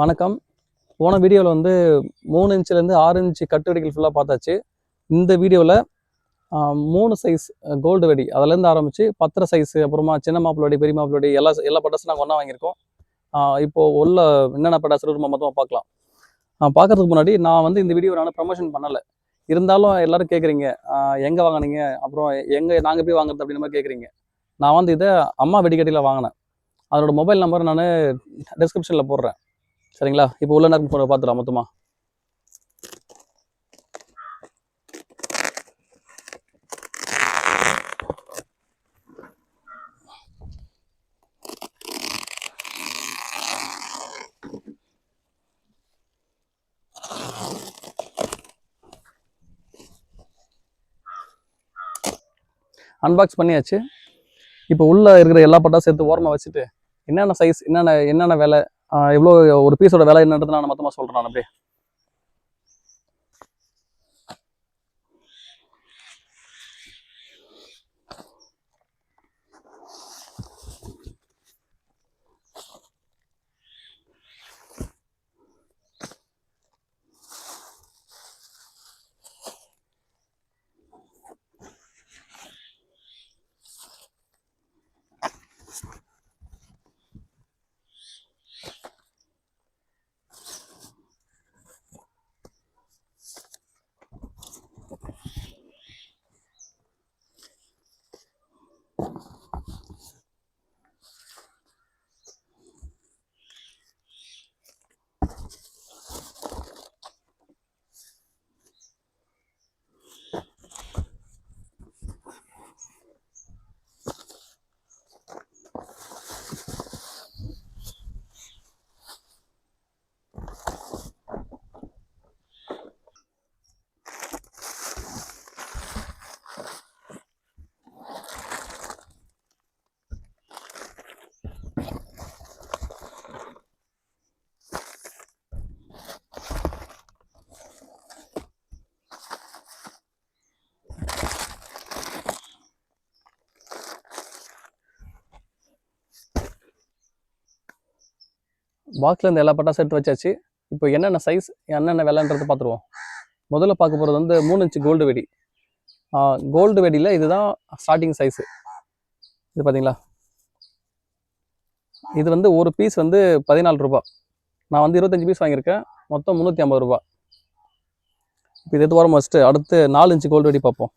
வணக்கம். போன வீடியோவில் வந்து மூணு இன்ச்சிலேருந்து ஆறு இன்ச்சு கட்டுவடிகள் ஃபுல்லாக பார்த்தாச்சு. இந்த வீடியோவில் மூணு சைஸ் கோல்டு வெடி. அதுலேருந்து ஆரம்பித்து பத்திர சைஸு அப்புறமா சின்ன மாப்பிள்ளோடி வெடி பெரிய மாப்பிள்ளோடி வெடி எல்லா எல்லா பட்டாசும் நாங்கள் ஒன்றா வாங்கியிருக்கோம். இப்போது உள்ள என்னென்ன பட்டாசு இருக்கு மொத்தமாக பார்க்கலாம். பார்க்கறதுக்கு முன்னாடி நான் வந்து இந்த வீடியோ நான் ப்ரமோஷன் பண்ணலை. இருந்தாலும் எல்லோரும் கேட்குறீங்க எங்கே வாங்குனீங்க? அப்புறம் எங்கே நாங்கள் போய் வாங்குறது அப்படின்ற மாதிரி கேட்குறீங்க நான் வந்து இதை அம்மா வெடிக்கட்டியில் வாங்கினேன். அதனோட மொபைல் நம்பர் நான் டிஸ்கிரிப்ஷனில் போடுறேன். சரிங்களா? இப்போ உள்ள நேரம் போகிற பார்த்துடலாம் மொத்தமாக அன்பாக்ஸ் பண்ணியாச்சு. இப்போ உள்ள இருக்கிற எல்லா பட்டாசும் சேர்த்து ஓரமாக வச்சுட்டு என்னென்ன சைஸ் என்னென்ன என்னென்ன விலை? எவ்வளோ ஒரு பீஸோட விலை என்னன்றது நான் மொத்தமாக சொல்கிறேன் அப்படியே. பாக்ஸில் இருந்து எல்லா பட்டாசும் எடுத்து வச்சாச்சு. இப்போ என்னென்ன சைஸ் என்னென்ன விலைன்றது பார்த்துருவோம். முதல்ல பார்க்க போகிறது வந்து மூணு இன்ச்சு கோல்டு வெடி. கோல்டு வெடியில் இதுதான் ஸ்டார்டிங் சைஸு இது பார்த்தீங்களா? இது வந்து ஒரு பீஸ் வந்து பதினாலு ரூபா. நான் வந்து இருபத்தஞ்சி பீஸ் வாங்கியிருக்கேன். மொத்தம் முந்நூற்றி ஐம்பது ரூபா. இப்போ இது எடுத்து ஓரமாக வச்சுட்டு அடுத்து நாலு இன்ச்சு கோல்டு வெடி பார்ப்போம்.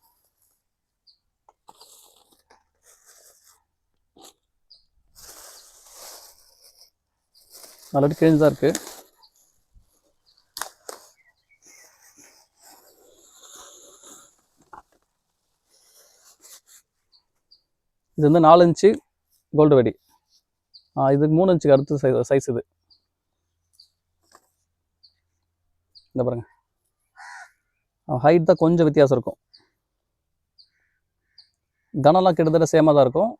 ஆல்ரெடி கிழிஞ்சு தான் இருக்குது இது வந்து நாலு இன்ச்சு கோல்டு வெடி. இதுக்கு மூணு இன்ச்சுக்கு அடுத்த சைஸ் சைஸ் இது. இந்த பாருங்க. ஹைட் தான் கொஞ்சம் வித்தியாசம் இருக்கும். கனம்லாம் கிட்டத்தட்ட சேமாக தான் இருக்கும்.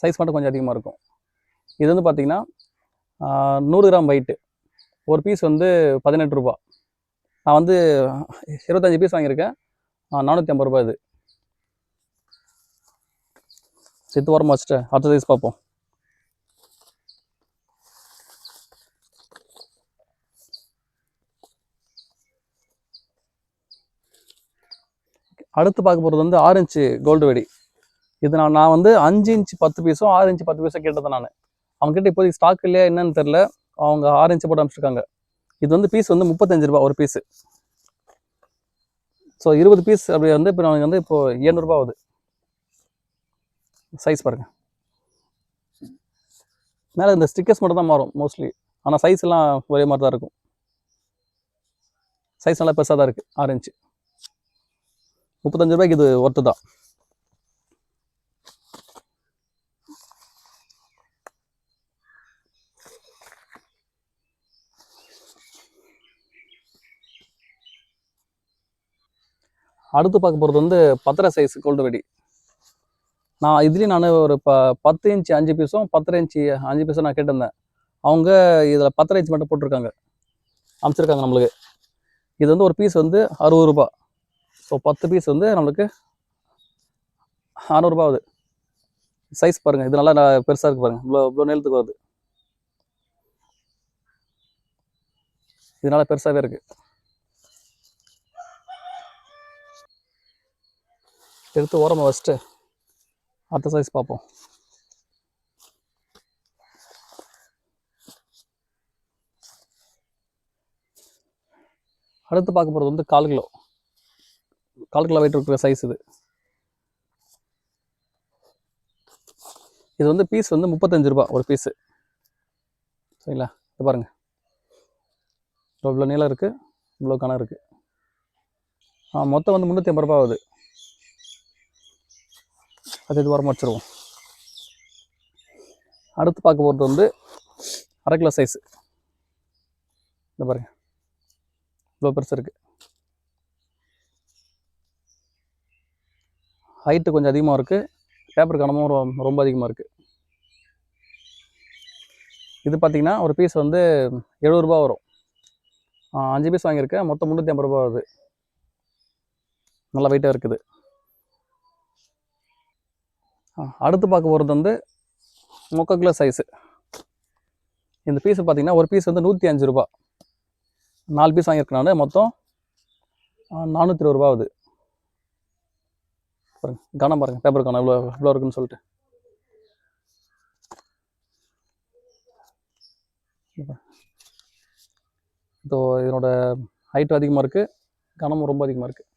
சைஸ் மட்டும் கொஞ்சம் அதிகமாக இருக்கும். இது வந்து பார்த்தீங்கன்னா நூறு கிராம் வெயிட்டு ஒரு பீஸ் வந்து பதினெட்டு ரூபா. நான் வந்து இருபத்தஞ்சி பீஸ் வாங்கியிருக்கேன். நானூற்றி ஐம்பது ரூபாய் இது. சித்து ஓரமாக வச்சுட்டு அடுத்த சைஸ் பார்ப்போம். அடுத்து பார்க்க போகிறது வந்து ஆறு இன்ச்சு கோல்டு வெடி. இது நான் நான் வந்து அஞ்சு இன்ச்சு பத்து பீஸும் ஆறு இன்ச்சு பத்து பீஸும் கேட்டது நான். அவங்ககிட்ட இப்போதைக்கு ஸ்டாக் இல்லையா என்னன்னு தெரில அவங்க ஆரஞ்சு போட்டு அனுப்பிச்சிருக்காங்க. இது வந்து பீஸ் வந்து முப்பத்தஞ்சு ரூபா ஒரு பீஸு ஸோ இருபது பீஸ் அப்படி வந்து இப்போ நமக்கு வந்து இப்போ ஏழ்நூறுபா ஆகுது. சைஸ் பாருங்க. மேலே இந்த ஸ்டிக்கர்ஸ் மட்டும் தான் மாறும் மோஸ்ட்லி ஆனால் சைஸ் எல்லாம் ஒரே மாதிரி தான் இருக்கும். சைஸ் நல்லா பெருசாக தான் இருக்குது ஆரஞ்சு முப்பத்தஞ்சு ரூபாய்க்கு இது ஒர்த்து தான். அடுத்து பார்க்க போகிறது வந்து பத்தரை சைஸ் கோல்டு வெடி நான் இதுலேயும் நான் ஒரு ப பத்து இன்ச்சு அஞ்சு பீஸும் பத்தரை இன்ச்சு அஞ்சு பீஸும் நான் கேட்டிருந்தேன். அவங்க இதில் பத்தரை இன்ச் மட்டும் போட்டிருக்காங்க. அமைச்சிருக்காங்க நம்மளுக்கு. இது வந்து ஒரு பீஸ் வந்து அறுபது ரூபா ஸோ பத்து பீஸ் வந்து நம்மளுக்கு அறநூறுபா ஆகுது. சைஸ் பாருங்கள் இது நல்லா பெருசாக இருக்குது பாருங்கள் இவ்வளோ இவ்வளோ நேரத்துக்கு வருது. இதனால பெருசாகவே இருக்குது எடுத்து ஓரமாக வச்சுட்டு அடுத்த சைஸ் பார்ப்போம். அடுத்து பார்க்க போகிறது வந்து கால் கிலோ. கால் கிலோ வெயிட் இருக்கிற சைஸ் இது. இது வந்து பீஸ் வந்து முப்பத்தஞ்சு ரூபா ஒரு பீஸு சரிங்களா? இது பாருங்கள் இவ்வளோ நீளம் இருக்குது இவ்வளோ கணம் இருக்குது ஆ மொத்தம் வந்து முந்நூற்றி ஐம்பது ரூபா ஆகுது. அது இது வாரம் வச்சுருவோம். அடுத்து பார்க்க போகிறது வந்து அரை கிலோ சைஸு இந்த பாருங்க. இவ்வளோ பெருசு இருக்குது ஹைட்டு கொஞ்சம் அதிகமாக இருக்குது பேப்பர் கனமும் ரொம்ப அதிகமாக இருக்குது இது பார்த்தீங்கன்னா ஒரு பீஸ் வந்து எழுபது ரூபா வரும். அஞ்சு பீஸ் வாங்கியிருக்கேன். மொத்தம் முந்நூற்றி ஐம்பது ரூபா வருது. நல்லா வெயிட்டாக இருக்குது. அடுத்து பார்க்க போகிறது வந்து முக்கால் கிலோ சைஸு இந்த பீஸ் பார்த்திங்கன்னா ஒரு பீஸ் வந்து நூற்றி அஞ்சு ரூபா. நாலு பீஸ் வாங்கியிருக்கேன் நான். மொத்தம் நானூற்றி இருபது ரூபா ஆகுது. பாருங்க கனம் பாருங்கள் பேப்பர் கனம் இவ்வளோ இவ்வளோ இருக்குன்னு சொல்லிட்டு. ஸோ இதனோட ஹைட்டும் அதிகமாக இருக்குது கனமும் ரொம்ப அதிகமாக இருக்குது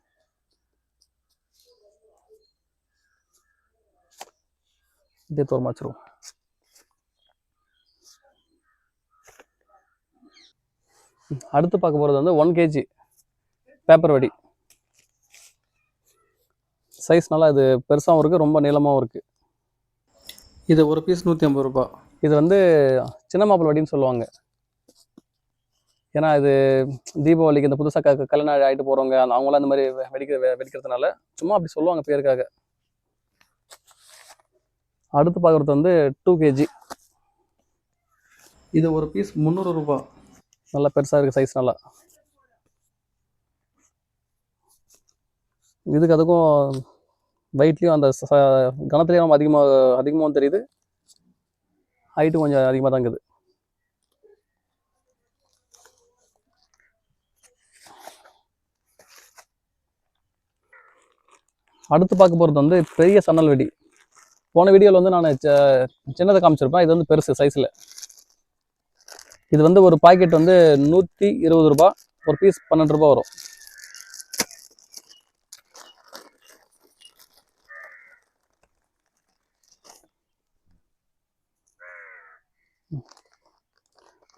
இதே தோரமாக வச்சிருவோம் அடுத்து பார்க்க போகிறது வந்து ஒன் கேஜி பேப்பர் வடி. சைஸ் நல்லா இது பெருசாகவும் இருக்குது ரொம்ப நீளமாகவும் இருக்குது இது ஒரு பீஸ் நூற்றி ஐம்பது ரூபா. இது வந்து சின்ன மாப்பிள்ளை வடின்னு சொல்லுவாங்க. ஏன்னா இது தீபாவளிக்கு இந்த புதுசாக க கல்யாணம் ஆகிட்டு போகிறவங்க அவங்களாம் இந்த மாதிரி வெ- வெடிக்க வெ- வெடிக்கிறதுனால சும்மா அப்படி சொல்லுவாங்க பேருக்காக. அடுத்து பார்க்குறது வந்து டூ கேஜி இது ஒரு பீஸ் முந்நூறு ரூபா. நல்லா பெருசாக இருக்குது சைஸ் நல்லா. இதுக்கு அதுக்கும் வெயிட்லேயும் அந்த ச- கனத்துலேயும் நம்ம அதிகமாக அதிகமாகவும் தெரியுது. ஹைட்டும் கொஞ்சம் அதிகமாக தான் இருக்குது. அடுத்து பார்க்க போகிறது வந்து பெரிய சன்னல் வெடி. போன வீடியோவில் வந்து நான் சின்னதை காமிச்சிருப்பேன். இது வந்து பெருசு சைஸில் இது வந்து ஒரு பாக்கெட் வந்து நூற்றி இருபது ரூபா ஒரு பீஸ் பன்னெண்டு ரூபா வரும்.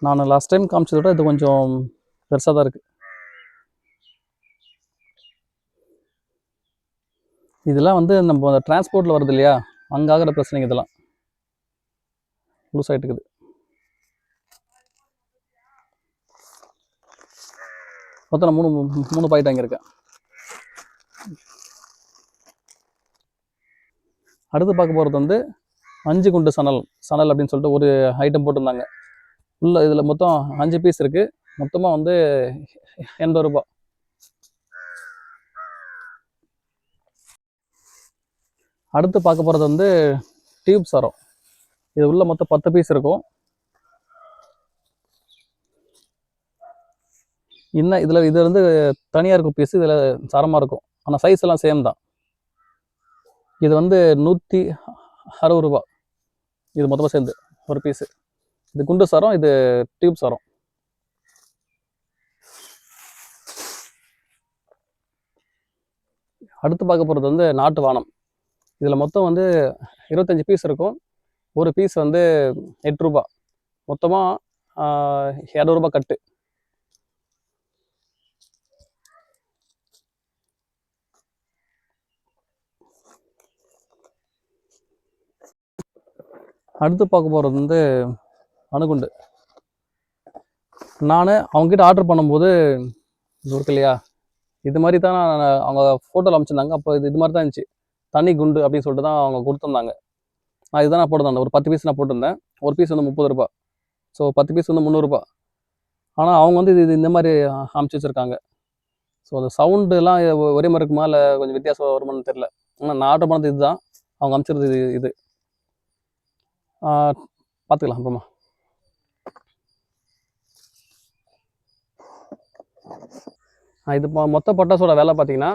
நான் லாஸ்ட் டைம் காமிச்சதை விட இது கொஞ்சம் பெருசாக தான் இருக்குது இதெல்லாம் வந்து நம்ம அந்த டிரான்ஸ்போர்ட்டில் வருது இல்லையா? அங்காகிற பிரச்சனைங்க இதெல்லாம். லூஸ் ஆகிட்டு இருக்குது மொத்தம் மூணு மூணு மூணு அங்கே இருக்கேன் அடுத்து பார்க்க போகிறது வந்து அஞ்சு குண்டு சணல் சணல் அப்படின்னு சொல்லிட்டு ஒரு ஐட்டம் போட்டிருந்தாங்க. உள்ள இதில் மொத்தம் அஞ்சு பீஸ் இருக்குது மொத்தமாக வந்து எண்பது ரூபாய். அடுத்து பார்க்க போகிறது வந்து டியூப் சரம். இது உள்ள மொத்தம் பத்து பீஸ் இருக்கும். இன்னும் இதில் இது வந்து தனியாக இருக்கும் பீஸ் இதில் சரமாக இருக்கும். ஆனால் சைஸ் எல்லாம் சேம் தான். இது வந்து நூற்றி அறுபது ரூபா. இது மொத்தமாக சேர்ந்து ஒரு பீஸு இது குண்டு சரம் இது டியூப் சரம். அடுத்து பார்க்க போகிறது வந்து நாட்டு வானம். இதில் மொத்தம் வந்து இருபத்தஞ்சி பீஸ் இருக்கும். ஒரு பீஸ் வந்து எட்ரூபா மொத்தமாக இரநூறுபா கட்டு. அடுத்து பார்க்க போகிறது வந்து அணுகுண்டு. நான் அவங்ககிட்ட ஆர்டர் பண்ணும்போது இது இருக்கு இல்லையா? இது மாதிரி தான் நான் அவங்க ஃபோட்டோவில் அமைச்சிருந்தாங்க அப்போ இது இது மாதிரி தான் இருந்துச்சு. தனி குண்டு அப்படின்னு சொல்லிட்டு தான் அவங்க கொடுத்துருந்தாங்க. நான் இதுதான் நான் போட்டிருந்தேன். ஒரு பத்து பீஸ் நான் போட்டிருந்தேன். ஒரு பீஸ் வந்து முப்பது ரூபா ஸோ பத்து பீஸ் வந்து முந்நூறுரூபா ஆனால் அவங்க வந்து இது இது இந்த மாதிரி அமைச்சு வச்சுருக்காங்க. ஸோ அந்த சவுண்டுலாம் ஒரே மாதிரி இருக்குமா? இல்லை கொஞ்சம் வித்தியாசம் வருமானு தெரில ஆனால் நான் ஆர்டர் பண்ணது இதுதான். அவங்க அமைச்சிருது இது இது. பார்த்துக்கலாம் அப்புறமா. இது மொத்த பட்டாசோட வேலை பார்த்தீங்கன்னா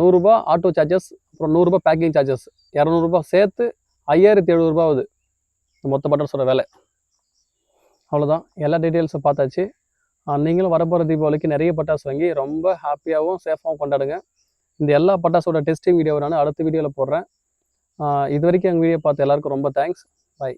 நூறுரூபா ஆட்டோ சார்ஜஸ் அப்புறம் நூறுரூபா பேக்கிங் சார்ஜஸ் இரநூறுபா சேர்த்து ஐயாயிரத்தி எழுநூறுபா ஆகுது மொத்த பட்டாசோட விலை. அவ்வளோதான் எல்லா டீட்டெயில்ஸும் பார்த்தாச்சு. நீங்களும் வரப்போகிற தீபாவளிக்கு நிறைய பட்டாசு வாங்கி ரொம்ப ஹாப்பியாகவும் சேஃபாகவும் கொண்டாடுங்க. இந்த எல்லா பட்டாசோட டெஸ்டிங் வீடியோவை நான் அடுத்த வீடியோவில் போடுறேன். இது வரைக்கும் எங்கள் வீடியோ பார்த்த எல்லாருக்கும் ரொம்ப தேங்க்ஸ் பை